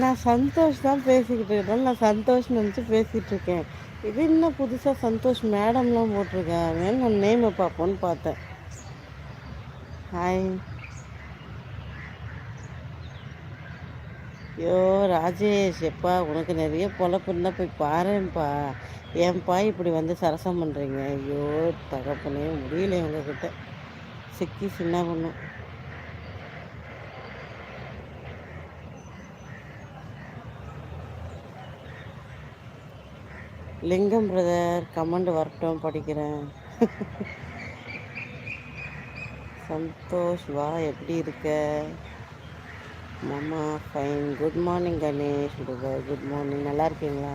நான் சந்தோஷ் தான் பேசிக்கிட்டு இருக்கேன். நான் சந்தோஷ் நினச்சி பேசிகிட்டு இருக்கேன். இது என்ன புதுசாக சந்தோஷ் மேடம்லாம் போட்டிருக்கேன் நான் நேமை பார்ப்போன்னு பார்த்தேன். ஹாய் ஐயோ ராஜேஷ் எப்பா உனக்கு நிறைய பொழப்பு இருந்தால் போய் பாருப்பா ஏன்பா இப்படி வந்து சரசம் பண்ணுறீங்க ஐயோ தகப்பனே முடியல உங்ககிட்ட. சிக்கி சின்ன பண்ணும் லிங்கம் பிரதர் கமெண்ட் வரட்டும் படிக்கிறேன். சந்தோஷ் வா எப்படி இருக்க? மாமா fine good morning Ganesh brother good morning நல்லா இருக்கீங்களா?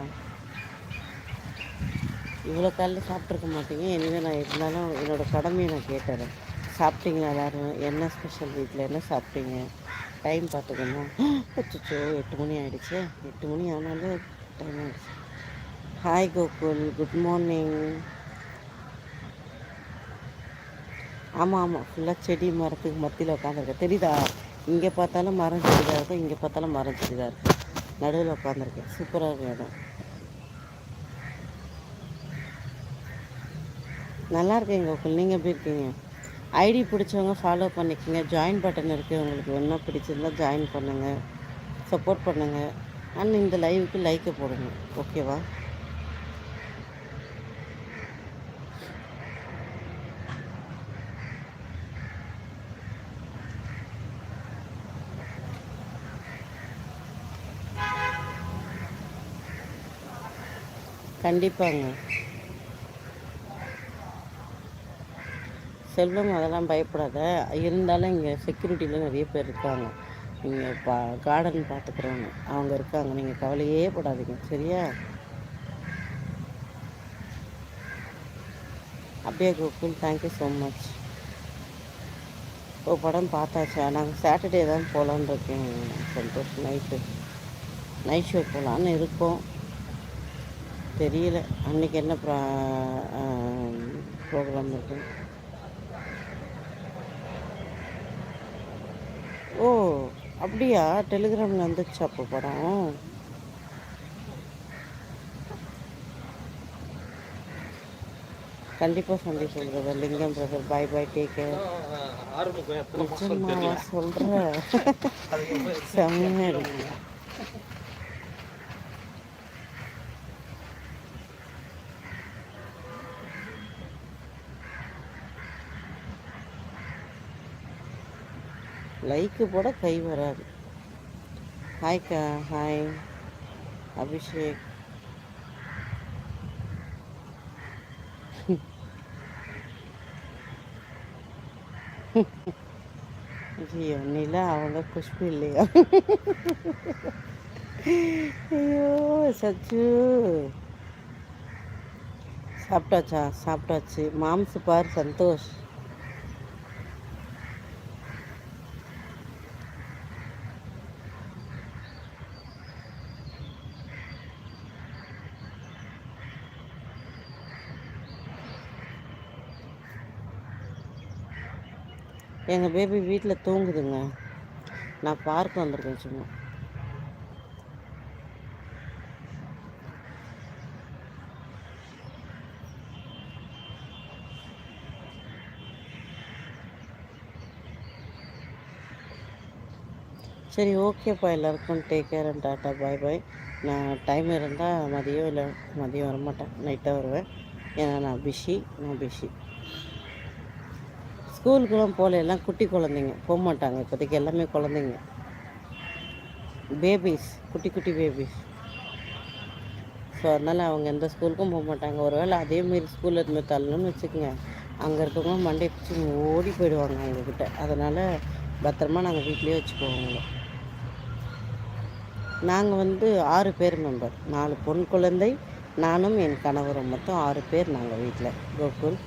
இவ்வளோ காலையில் சாப்பிட்ருக்க மாட்டீங்க. எனவே நான் இருந்தாலும் என்னோடய கடமையை நான் கேட்டுறேன். சாப்பிட்டீங்களா எல்லோரும்? என்ன ஸ்பெஷல் வீட்டில் என்ன சாப்பிட்டீங்க? டைம் பார்த்துக்கணும் அச்சோ எட்டு மணி ஆகிடுச்சு எட்டு மணி ஆனாலும் டைம் ஆகிடுச்சு ஹாய் கோகுல் குட் மார்னிங் ஆமாம் ஆமாம் ஃபுல்லாக செடி மரத்துக்கு மத்தியில் உட்காந்துருக்கேன் தெரியுதா? இங்கே பார்த்தாலும் மரம் செடிதாக இருக்கும் இங்கே பார்த்தாலும் மரம் செடிதாக இருக்கும். நடுவில் உட்காந்துருக்கேன் சூப்பராக இருக்கும் இடம். நல்லா இருக்கீங்க கோகுல் நீங்கள் எப்படி இருக்கீங்க? ஐடி பிடிச்சவங்க ஃபாலோ பண்ணிக்கோங்க. ஜாயின் பட்டன் இருக்குது உங்களுக்கு என்ன பிடிச்சிருந்தா ஜாயின் பண்ணுங்கள் சப்போர்ட் பண்ணுங்கள் அண்ட் இந்த லைவுக்கு லைக்கை போடுங்க. ஓகேவா கண்டிப்பாங்க. செல்வம் அதெல்லாம் பயப்படாத. இருந்தாலும் இங்கே செக்யூரிட்டியில் நிறைய பேர் இருக்காங்க. நீங்கள் பா கார்டன் பார்த்துக்குறவங்க அவங்க இருக்காங்க. நீங்கள் கவலையே படாதீங்க. சரியா? அப்படியே Gokul thank you so much ஓ படம் பார்த்தாச்சா? நாங்கள் சாட்டர்டே தான் போகலான்னு இருக்கேன் சந்தோஷம். நைட்டு நைட் ஷோ போகலான்னு இருக்கோம். தெரியல அன்றைக்கி என்ன ப்ரா ப்ரோக்ராம் இருக்கு ஓ அப்படியா டெலிகிராமில் வந்துச்சு அப்போ படம் கண்டிப்பாக சந்தேஷம் brother Lingam brother bye bye take care நிச்சயமாவா சொல்கிறேன் செம்மையாக இருக்கு லைக்கு போட கை வராது. ஹாய்க்கா ஹாய் அபிஷேக். ஐயோ நிலா அவங்க குஷ்பு இல்லையா? ஐயோ சச்சு. சாப்பிட்டாச்சா? சாப்பிட்டாச்சு. மாம்சு பார் சந்தோஷ். எங்கள் பேபி வீட்டில் தூங்குதுங்க. நான் பார்க் வந்திருக்கேன் சும்மா. சரி ஓகேப்பா எல்லாருக்கும் take care and tata bye bye நான் டைம் இருந்தால் மதியம் இல்லை மதியம் வரமாட்டேன். நைட்டாக வருவேன். ஏன்னா நான் பிஷி நான் பிஷி ஸ்கூலுக்குலாம் போகல எல்லாம் குட்டி குழந்தைங்க போக மாட்டாங்க இப்போதைக்கு எல்லாமே குழந்தைங்க. பேபிஸ் குட்டி குட்டி பேபிஸ் ஸோ அதனால் அவங்க எந்த ஸ்கூலுக்கும் போக மாட்டாங்க ஒருவேளை அதேமாரி ஸ்கூலில் இருந்து தள்ளணும்னு வச்சுக்கோங்க. அங்கே இருக்கவங்க மண்டே பிடிச்சி ஓடி போயிடுவாங்க அவங்கக்கிட்ட அதனால் பத்திரமா நாங்கள் வீட்லேயே வச்சுக்குவோம் அவங்கள. நாங்கள் வந்து ஆறு பேர் மெம்பர் நாலு பொன் குழந்தை நானும் என் கணவரும் மொத்தம் ஆறு பேர் நாங்கள் வீட்டில் கோகுல்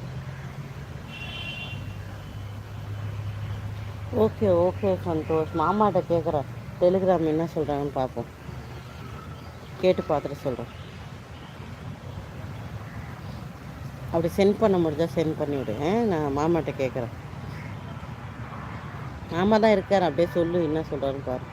ஓகே ஓகே சந்தோஷ். மாமாட்ட கேட்குறேன் டெலிகிராம் என்ன சொல்கிறாங்கன்னு பார்ப்போம் கேட்டு பார்த்துட்டு சொல்கிறேன் அப்படி சென்ட் பண்ண முடிஞ்சால் சென்ட் பண்ணிவிடு நான் மாமாட்ட கேட்குறேன் மாமா தான் இருக்கார். அப்படியே சொல்லு என்ன சொல்கிறான்னு பாரு.